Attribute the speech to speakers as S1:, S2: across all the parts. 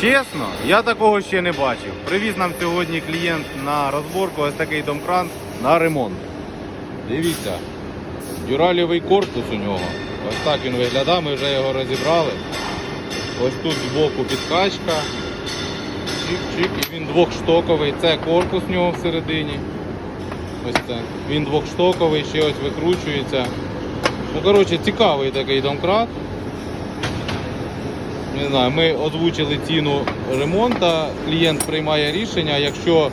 S1: Чесно, я такого ще не бачив. Привіз нам сьогодні клієнт на розборку ось такий домкран на ремонт. Дивіться, дюралєвий корпус у нього. Ось так він виглядає, ми вже його розібрали. Ось тут збоку підкачка. Чик-чик, і він двохштоковий. Це корпус у нього всередині. Ось це. Він двохштоковий, ще ось викручується. Ну, коротше, цікавий такий домкрат. Не знаю, ми озвучили ціну ремонту, клієнт приймає рішення. Якщо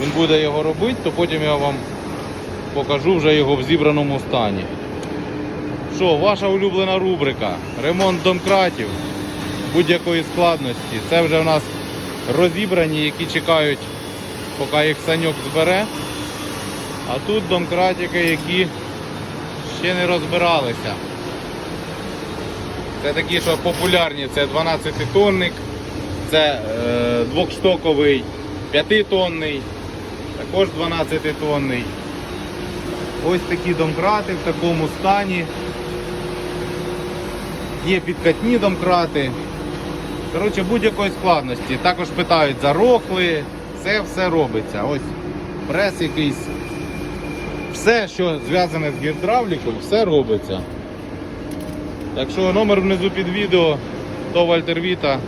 S1: він буде його робити, то потім я вам покажу вже його в зібраному стані. Що, ваша улюблена рубрика ремонт домкратів будь-якої складності. Це вже в нас розібрані, які чекають, поки їх саньок збере. А тут домкратики, які ще не розбиралися. Це такі, що популярні, це 12-тонник, це е, двохштоковий 5-тонний, також 12-тонний. Ось такі домкрати в такому стані. Є підкатні домкрати. Коротше, будь-якої складності. Також питають за рохли, це все робиться. Ось прес якийсь. Все, що зв'язане з гідравлікою, все робиться. Так що номер внизу під відео, то Вальтер Віта.